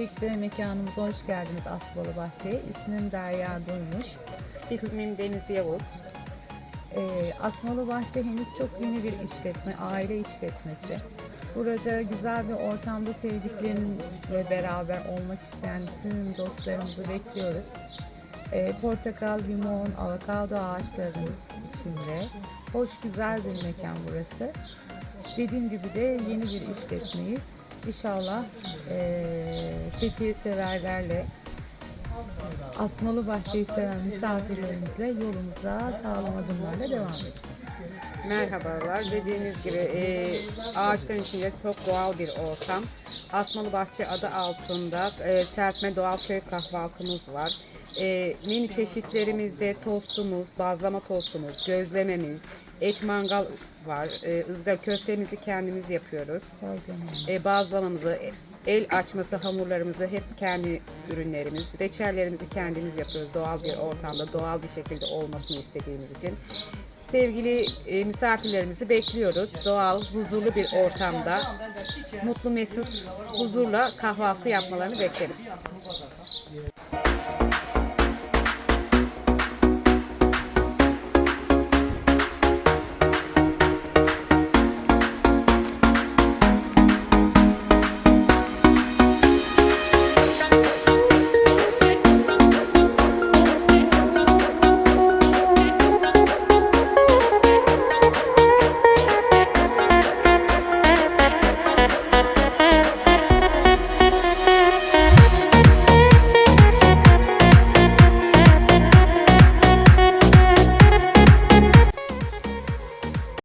Öncelikle mekanımıza hoş geldiniz Asbalı Bahçe'ye. İsmim Derya Duymuş. İsmim Deniz Yavuz. Ee, Asmalı Bahçe henüz çok yeni bir işletme, aile işletmesi. Burada güzel bir ortamda sevdiklerinle beraber olmak isteyen tüm dostlarımızı bekliyoruz. Ee, portakal, limon, avokado ağaçlarının içinde. Hoş, güzel bir mekan burası. Dediğim gibi de yeni bir işletmeyiz. İnşallah eee Fethiye severlerle Asmalı Bahçe'yi seven misafirlerimizle yolumuza sağlam adımlarla devam edeceğiz. Merhabalar. Dediğiniz gibi e, ağaçların içinde çok doğal bir ortam. Asmalı Bahçe adı altında e, serpme doğal köy kahvaltımız var. E, menü çeşitlerimizde tostumuz, bazlama tostumuz, gözlememiz, et mangal var. E, ızgara köftemizi kendimiz yapıyoruz. Fazla E, bazlamamızı, el açması hamurlarımızı hep kendi ürünlerimiz, reçellerimizi kendimiz yapıyoruz doğal bir ortamda, doğal bir şekilde olmasını istediğimiz için. Sevgili e, misafirlerimizi bekliyoruz. Doğal, huzurlu bir ortamda, mutlu mesut, huzurla kahvaltı yapmalarını bekleriz.